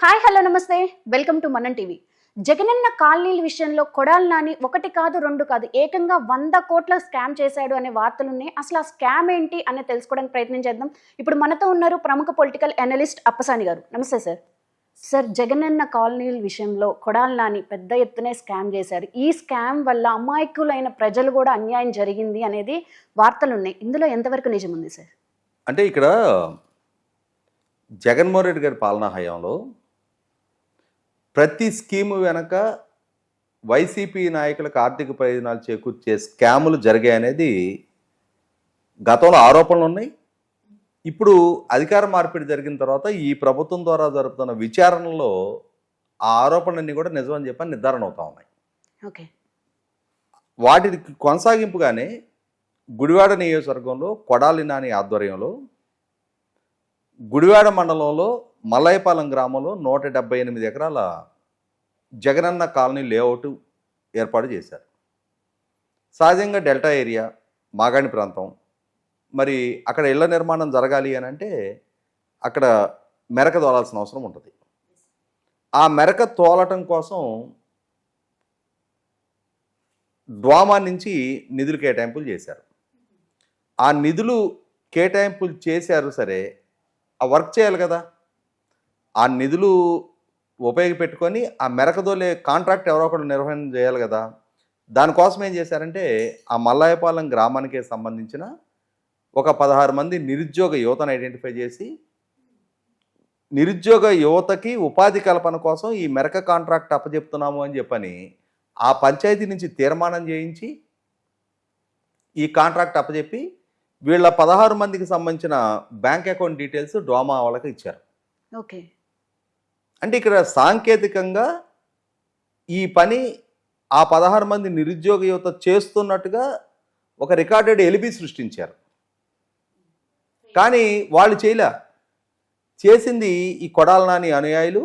Hi hello నమస్తే. Welcome to Manam TV. Jagananna కాలనీల విషయంలో కొడాల నాని ఒకటి కాదు రెండు కాదు ఏకంగా వంద కోట్ల స్కామ్ చేశాడు అనే వార్తలు ఉన్నాయి అసలు ఆ స్కామ్ ఏంటి అని తెలుసుకోవడానికి ప్రయత్నం చేద్దాం. ఇప్పుడు మనతో ఉన్నారు ప్రముఖ పొలిటికల్ అనలిస్ట్ అప్పసాని గారు. నమస్తే సార్. సార్ జగనన్న కాలనీల విషయంలో కొడాల నాని పెద్ద ఎత్తునే స్కామ్ చేశారు. ఈ స్కామ్ వల్ల అమాయకులైన ప్రజలు కూడా అన్యాయం జరిగింది అనేది వార్తలు ఉన్నాయి ఇందులో ఎంతవరకు నిజం ఉంది సార్? అంటే ఇక్కడ జగన్మోహన్ రెడ్డి గారి పాలనా హయాంలో ప్రతి స్కీము వెనక వైసీపీ నాయకులకు ఆర్థిక ప్రయోజనాలు చేకూర్చే స్కాములు జరిగాయనేది గతంలో ఆరోపణలు ఉన్నాయి. ఇప్పుడు అధికార మార్పిడి జరిగిన తర్వాత ఈ ప్రభుత్వం ద్వారా జరుపుతున్న విచారణలో ఆ ఆరోపణలన్నీ కూడా నిజమని చెప్పని నిర్ధారణ అవుతా ఉన్నాయి. ఓకే. వాటికి కొనసాగింపుగానే గుడివాడ నియోజకవర్గంలో కొడాలి నాని ఆధ్వర్యంలో గుడివాడ మండలంలో మల్లయ్యపాలెం గ్రామంలో నూట డెబ్బై ఎనిమిది ఎకరాల జగనన్న కాలనీ లేఅవుట్ ఏర్పాటు చేశారు. సహజంగా డెల్టా ఏరియా మాగాణి ప్రాంతం మరి అక్కడ ఇళ్ళ నిర్మాణం జరగాలి అని అంటే అక్కడ మెరక తోలాల్సిన అవసరం ఉంటుంది. ఆ మెరక తోలటం కోసం డ్వామా నుంచి నిధులు కేటాయింపులు చేశారు. ఆ నిధులు కేటాయింపులు చేశారు సరే ఆ వర్క్ చేయాలి కదా. ఆ నిధులు ఉపయోగపెట్టుకొని ఆ మెరకదోలే కాంట్రాక్ట్ ఎవరో ఒకరు నిర్వహణ చేయాలి కదా. దానికోసం ఏం చేశారంటే ఆ మల్లాయపాలెం గ్రామానికి సంబంధించిన ఒక పదహారు మంది నిరుద్యోగ యువతను ఐడెంటిఫై చేసి నిరుద్యోగ యువతకి ఉపాధి కల్పన కోసం ఈ మెరక కాంట్రాక్ట్ అప్పచెప్తున్నాము అని చెప్పని ఆ పంచాయతీ నుంచి తీర్మానం చేయించి ఈ కాంట్రాక్ట్ అప్పచెప్పి వీళ్ళ పదహారు మందికి సంబంధించిన బ్యాంక్ అకౌంట్ డీటెయిల్స్ డ్వామా వాళ్ళకి ఇచ్చారు. ఓకే. అంటే ఇక్కడ సాంకేతికంగా ఈ పని ఆ పదహారు మంది నిరుద్యోగ యువత చేస్తున్నట్టుగా ఒక రికార్డెడ్ ఎలిబి సృష్టించారు. కానీ వాళ్ళు చేయలే. చేసింది ఈ కొడాల నాని అనుయాయులు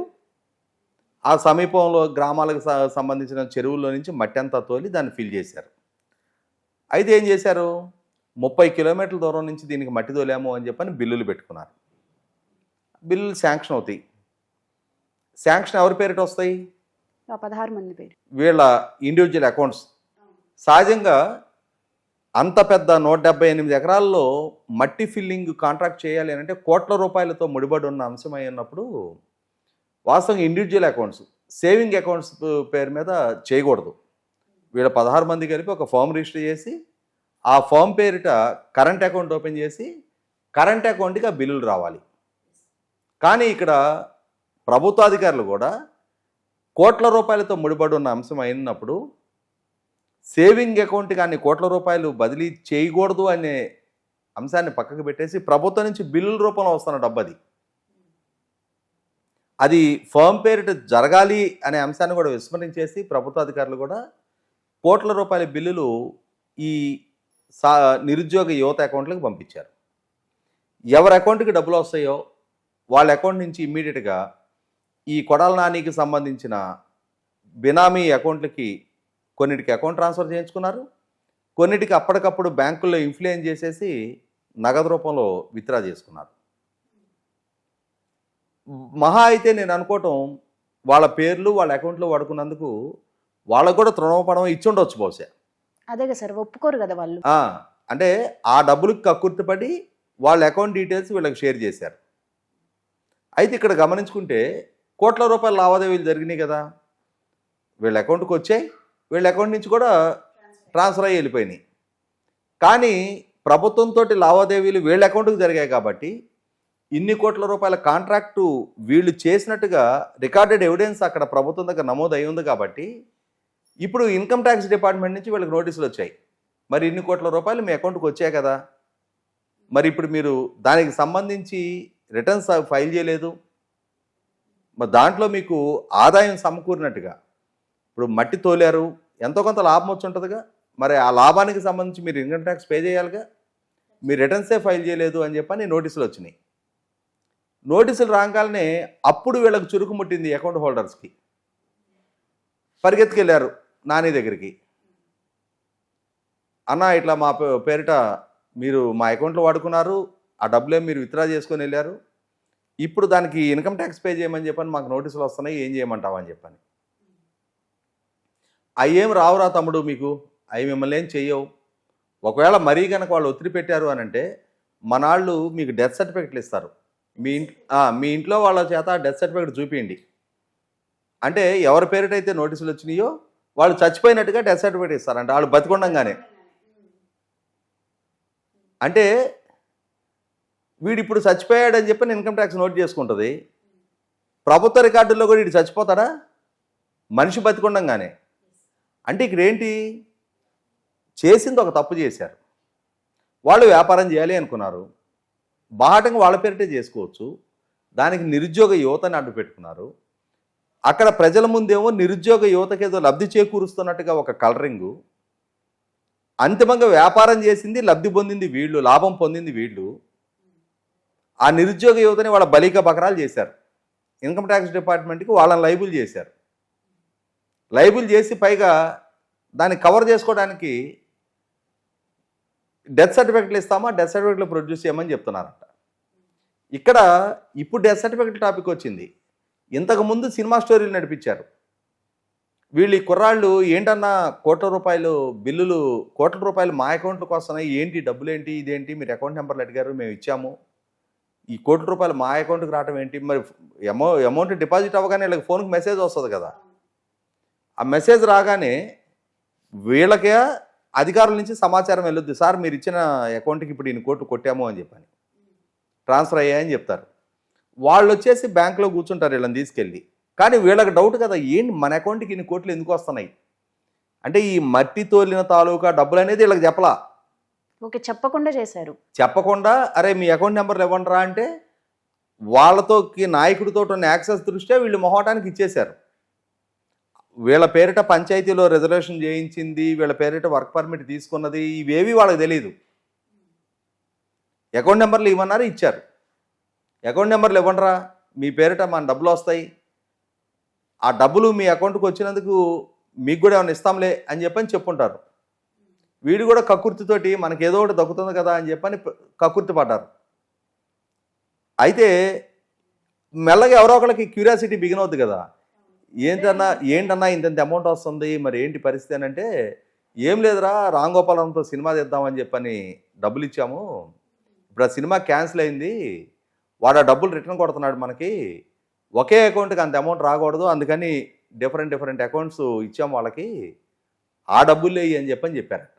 ఆ సమీపంలో గ్రామాలకు సంబంధించిన చెరువుల్లో నుంచి మట్టి అంతా తోలి దాన్ని ఫిల్ చేశారు. అయితే ఏం చేశారు? ముప్పై కిలోమీటర్ల దూరం నుంచి దీనికి మట్టి తోలాము అని చెప్పని బిల్లులు పెట్టుకున్నారు. బిల్లులు శాంక్షన్ అవుతాయి. శాంక్షన్ ఎవరి పేరిట వస్తాయి? పదహారు మంది పేరు. వీళ్ళ ఇండివిజువల్ అకౌంట్స్ సహజంగా అంత పెద్ద నూట డెబ్బై ఎనిమిది ఎకరాల్లో మట్టి ఫిల్లింగ్ కాంట్రాక్ట్ చేయాలి అని అంటే కోట్ల రూపాయలతో ముడిపడి ఉన్న అంశం అయి ఉన్నప్పుడు వాస్తవంగా ఇండివిజువల్ అకౌంట్స్ సేవింగ్ అకౌంట్స్ పేరు మీద చేయకూడదు. వీళ్ళ పదహారు మంది కలిపి ఒక ఫామ్ రిజిస్టర్ చేసి ఆ ఫామ్ పేరిట కరెంట్ అకౌంట్ ఓపెన్ చేసి కరెంట్ అకౌంట్కి ఆ బిల్లులు రావాలి. కానీ ఇక్కడ ప్రభుత్వాధికారులు కూడా కోట్ల రూపాయలతో ముడిపడి ఉన్న అంశం అయినప్పుడు సేవింగ్ అకౌంట్ కానీ కోట్ల రూపాయలు బదిలీ చేయకూడదు అనే అంశాన్ని పక్కకు పెట్టేసి ప్రభుత్వం నుంచి బిల్లుల రూపంలో వస్తున్న డబ్బు అది అది ఫర్మ్ పేరిట జరగాలి అనే అంశాన్ని కూడా విస్మరించేసి ప్రభుత్వాధికారులు కూడా కోట్ల రూపాయల బిల్లులు ఈ సా నిరుద్యోగ యువత అకౌంట్లకు పంపించారు. ఎవరి అకౌంట్కి డబ్బులు వస్తాయో వాళ్ళ అకౌంట్ నుంచి ఇమ్మీడియట్గా ఈ కొడాల నానికి సంబంధించిన బినామీ అకౌంట్లకి కొన్నిటికి అకౌంట్ ట్రాన్స్ఫర్ చేయించుకున్నారు. కొన్నిటికి అప్పటికప్పుడు బ్యాంకుల్లో ఇన్ఫ్లుయెన్స్ చేసేసి నగదు రూపంలో విత్డ్రా చేసుకున్నారు. మహా అయితే నేను అనుకోవటం వాళ్ళ పేర్లు వాళ్ళ అకౌంట్లో వాడుకున్నందుకు వాళ్ళకు కూడా తృణోపడం ఇచ్చి ఉండొచ్చు బహుశా. అదే కదా సార్ ఒప్పుకోరు కదా వాళ్ళు. అంటే ఆ డబ్బులకు కక్కుర్తిపడి వాళ్ళ అకౌంట్ డీటెయిల్స్ వీళ్ళకి షేర్ చేశారు. అయితే ఇక్కడ గమనించుకుంటే కోట్ల రూపాయల లావాదేవీలు జరిగినాయి కదా. వీళ్ళ అకౌంట్కి వచ్చాయి వీళ్ళ అకౌంట్ నుంచి కూడా ట్రాన్స్ఫర్ అయ్యి వెళ్ళిపోయినాయి. కానీ ప్రభుత్వంతో లావాదేవీలు వీళ్ళ అకౌంట్కి జరిగాయి కాబట్టి ఇన్ని కోట్ల రూపాయల కాంట్రాక్టు వీళ్ళు చేసినట్టుగా రికార్డెడ్ ఎవిడెన్స్ అక్కడ ప్రభుత్వం దగ్గర నమోదు అయి ఉంది కాబట్టి ఇప్పుడు ఇన్కమ్ ట్యాక్స్ డిపార్ట్మెంట్ నుంచి వీళ్ళకి నోటీసులు వచ్చాయి. మరి ఇన్ని కోట్ల రూపాయలు మీ అకౌంట్కి వచ్చాయి కదా? మరి ఇప్పుడు మీరు దానికి సంబంధించి రిటర్న్స్ ఫైల్ చేయలేదు? మరి దాంట్లో మీకు ఆదాయం సమకూరినట్టుగా ఇప్పుడు మట్టి తోలారు ఎంతో కొంత లాభం వచ్చి ఉంటుందిగా? మరి ఆ లాభానికి సంబంధించి మీరు ఇన్కమ్ ట్యాక్స్ పే చేయాలిగా? మీ రిటర్న్సే ఫైల్ చేయలేదు అని చెప్పని నోటీసులు వచ్చినాయి. నోటీసులు రాగానే అప్పుడు వీళ్ళకి చురుకు ముట్టింది అకౌంట్ హోల్డర్స్కి పరిగెత్తుకెళ్ళారు నాని దగ్గరికి. అన్న ఇట్లా మా పే- పేరిట మీరు మా అకౌంట్లో వాడుకున్నారు ఆ డబ్బులే మీరు విత్డ్రా చేసుకొని వెళ్ళారు. ఇప్పుడు దానికి ఇన్కమ్ ట్యాక్స్ పే చేయమని చెప్పని మాకు నోటీసులు వస్తున్నాయి ఏం చేయమంటావా? అని చెప్పని. అవి ఏం రావురా తమ్ముడు మీకు అవి మిమ్మల్ని ఏం చెయ్యవు. ఒకవేళ మరీ కనుక వాళ్ళు ఒత్తిడి పెట్టారు అని అంటే మనాళ్ళు మీకు డెత్ సర్టిఫికెట్లు ఇస్తారు. మీ ఇంట్ మీ ఇంట్లో వాళ్ళ చేత డెత్ సర్టిఫికెట్ చూపించండి అంటే ఎవరి పేరిటైతే నోటీసులు వచ్చినాయో వాళ్ళు చచ్చిపోయినట్టుగా డెత్ సర్టిఫికేట్ ఇస్తారంట వాళ్ళు బతికొండంగానే. అంటే వీడు ఇప్పుడు చచ్చిపోయాడని చెప్పి ఇన్కమ్ ట్యాక్స్ నోట్ చేసుకుంటుంది. ప్రభుత్వ రికార్డుల్లో కూడా వీడు చచ్చిపోతాడా? మనిషి బతికొండంగానే. అంటే ఇక్కడ ఏంటి చేసింది ఒక తప్పు చేశారు. వాళ్ళు వ్యాపారం చేయాలి అనుకున్నారు. బాహటంగా వాళ్ళ పేరిటే చేసుకోవచ్చు. దానికి నిరుద్యోగ యువతని అడ్డు పెట్టుకున్నారు అక్కడ ప్రజల ముందేమో నిరుద్యోగ యువతకి ఏదో లబ్ధి చేకూరుస్తున్నట్టుగా ఒక కలరింగు. అంతిమంగా వ్యాపారం చేసింది లబ్ధి పొందింది వీళ్ళు లాభం పొందింది వీళ్ళు. ఆ నిరుద్యోగ యువతని వాళ్ళ బలిక బకరాలు చేశారు. ఇన్కమ్ ట్యాక్స్ డిపార్ట్మెంట్కి వాళ్ళని లైబుల్ చేశారు. లైబుల్ చేసి పైగా దాన్ని కవర్ చేసుకోవడానికి డెత్ సర్టిఫికెట్లు ఇస్తామా డెత్ సర్టిఫికెట్లు ప్రొడ్యూస్ చేయమని చెప్తున్నారంట. ఇక్కడ ఇప్పుడు డెత్ సర్టిఫికెట్ టాపిక్ వచ్చింది. ఇంతకు ముందు సినిమా స్టోరీలు నడిపించారు. వీళ్ళు ఈ కుర్రాళ్ళు ఏంటన్నా కోట్ల రూపాయలు బిల్లులు కోట్ల రూపాయలు మా అకౌంట్లకు వస్తున్నాయి ఏంటి డబ్బులు ఏంటి ఇదేంటి మీరు అకౌంట్ నెంబర్లు అడిగారు మేము ఇచ్చాము. ఈ కోట్ల రూపాయలు మా అకౌంట్కి రావడం ఏంటి? మరి అమౌ అమౌంట్ డిపాజిట్ అవ్వగానే వీళ్ళకి ఫోన్కి మెసేజ్ వస్తుంది కదా. ఆ మెసేజ్ రాగానే వీళ్ళకే అధికారుల నుంచి సమాచారం వెళ్ళొద్దు. సార్ మీరు ఇచ్చిన అకౌంట్కి ఇప్పుడు ఈయన కోట్లు కొట్టాము అని చెప్పని. ట్రాన్స్ఫర్ అయ్యాయని చెప్తారు. వాళ్ళు వచ్చేసి బ్యాంకులో కూర్చుంటారు వీళ్ళని తీసుకెళ్ళి. కానీ వీళ్ళకి డౌట్ కదా ఏంటి మన అకౌంట్కి ఇన్ని కోట్లు ఎందుకు వస్తున్నాయి? అంటే ఈ మట్టి తోలిన తాలూకా డబ్బులు అనేది వీళ్ళకి చెప్పలా. ఓకే చెప్పకుండా చేశారు. చెప్పకుండా అరే మీ అకౌంట్ నెంబర్లు ఇవ్వండిరా అంటే వాళ్ళతో నాయకుడితో ఉన్న యాక్సెస్ దృష్ట్యా వీళ్ళు మొహటానికి ఇచ్చేశారు. వీళ్ళ పేరిట పంచాయతీలో రిజర్వేషన్ చేయించింది వీళ్ళ పేరిట వర్క్ పర్మిట్ తీసుకున్నది ఇవేవి వాళ్ళకి తెలియదు అకౌంట్ నెంబర్లు ఇవ్వన్నారు ఇచ్చారు. అకౌంట్ నెంబర్లు ఇవ్వండిరా. మీ పేరిట మన డబ్బులు వస్తాయి. ఆ డబ్బులు మీ అకౌంట్కి వచ్చినందుకు మీకు కూడా ఏమైనా ఇస్తాంలే అని చెప్పని చెప్పుంటారు. వీడు కూడా కకుర్తితోటి మనకి ఏదో ఒకటి దక్కుతుంది కదా అని చెప్పని కకుర్తి పడ్డారు. అయితే మెల్లగా ఎవరో ఒకరికి క్యూరియాసిటీ బిగిన్ అవుద్ది కదా. ఏంటన్నా ఏంటన్నా ఇంత అమౌంట్ వస్తుంది మరి ఏంటి పరిస్థితి అని అంటే ఏం లేదురా రామ్ గోపాలంతో సినిమా తీద్దామని చెప్పని డబ్బులు ఇచ్చాము. ఇప్పుడు ఆ సినిమా క్యాన్సిల్ అయింది. వాడు ఆ డబ్బులు రిటర్న్ కొడుతున్నాడు మనకి. ఒకే అకౌంట్కి అంత అమౌంట్ రాకూడదు. అందుకని డిఫరెంట్ డిఫరెంట్ అకౌంట్స్ ఇచ్చాము వాళ్ళకి. ఆ డబ్బులు వేయి అని చెప్పని చెప్పారట.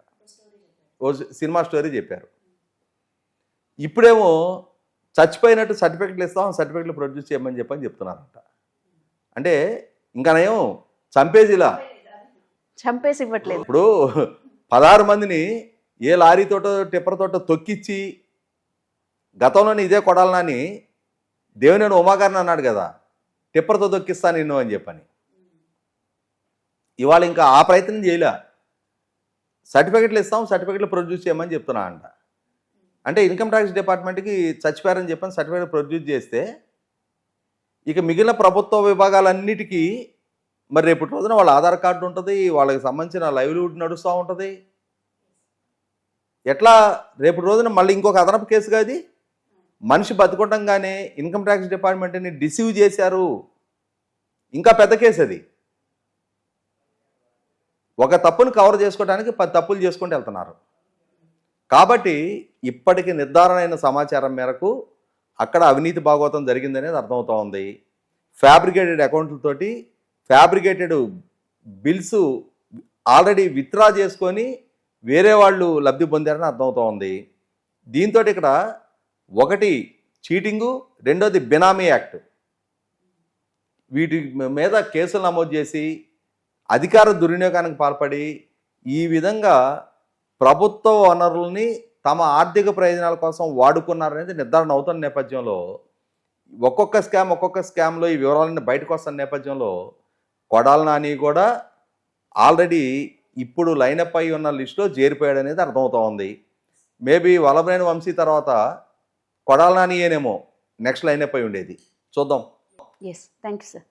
ఓ సినిమా స్టోరీ చెప్పారు. ఇప్పుడేమో చచ్చిపోయినట్టు సర్టిఫికెట్లు ఇస్తాం సర్టిఫికెట్లు ప్రొడ్యూస్ చేయమని చెప్పని చెప్తున్నారంట. అంటే ఇంకా నయం చంపేజిలా చంపేసి ఇవ్వట్లేదు. ఇప్పుడు పదహారు మందిని ఏ లారీతోటో టిప్పర్తోటో తొక్కిచ్చి గతంలోనే ఇదే కొడాలనని దేవుని ఉమాగారిని అన్నాడు కదా టిప్పర్తో దొక్కిస్తా నిన్ను అని చెప్పని. ఇవాళ ఇంకా ఆ ప్రయత్నం చేయలే. సర్టిఫికెట్లు ఇస్తాం సర్టిఫికెట్లు ప్రొడ్యూస్ చేయమని చెప్తున్నా అంట. అంటే ఇన్కమ్ ట్యాక్స్ డిపార్ట్మెంట్కి చచ్చిపోయారని చెప్పని సర్టిఫికెట్ ప్రొడ్యూస్ చేస్తే ఇక మిగిలిన ప్రభుత్వ విభాగాలన్నిటికీ మరి రేపటి రోజున వాళ్ళ ఆధార్ కార్డు ఉంటుంది వాళ్ళకి సంబంధించిన లైవ్లీహుడ్ నడుస్తూ ఉంటుంది. ఎట్లా రేపటి రోజున మళ్ళీ ఇంకొక అదనపు కేసుగా అది మనిషి బతుకుండగానే ఇన్కమ్ ట్యాక్స్ డిపార్ట్మెంట్ని డిసీవ్ చేశారు. ఇంకా పెద్ద కేసు అది. ఒక తప్పును కవర్ చేసుకోవడానికి పది తప్పులు చేసుకుంటూ వెళ్తున్నారు. కాబట్టి ఇప్పటికి నిర్ధారణ అయిన సమాచారం మేరకు అక్కడ అవినీతి భాగవతం జరిగిందనేది అర్థమవుతూ ఉంది. ఫ్యాబ్రికేటెడ్ అకౌంట్లతోటి ఫ్యాబ్రికేటెడ్ బిల్స్ ఆల్రెడీ విత్డ్రా చేసుకొని వేరే వాళ్ళు లబ్ధి పొందారని అర్థమవుతూ ఉంది. దీంతో ఇక్కడ ఒకటి చీటింగు రెండోది బినామీ యాక్ట్. వీటి మీద కేసులు నమోదు చేసి అధికార దుర్వినియోగానికి పాల్పడి ఈ విధంగా ప్రభుత్వ వనరుల్ని తమ ఆర్థిక ప్రయోజనాల కోసం వాడుకున్నారనేది నిర్ధారణ అవుతున్న నేపథ్యంలో ఒక్కొక్క స్కామ్ ఒక్కొక్క స్కామ్లో ఈ వివరాలన్నీ బయటకు వస్తున్న నేపథ్యంలో కొడాల నాని కూడా ఆల్రెడీ ఇప్పుడు లైనప్ అయి ఉన్న లిస్టులో చేరిపోయాడు అనేది అర్థమవుతోంది మేబీ వలభనేని వంశీ తర్వాత కొడాల నానియేనేమో నెక్స్ట్ లైన్ అయిపోయి ఉండేది. చూద్దాం. Yes thank you sir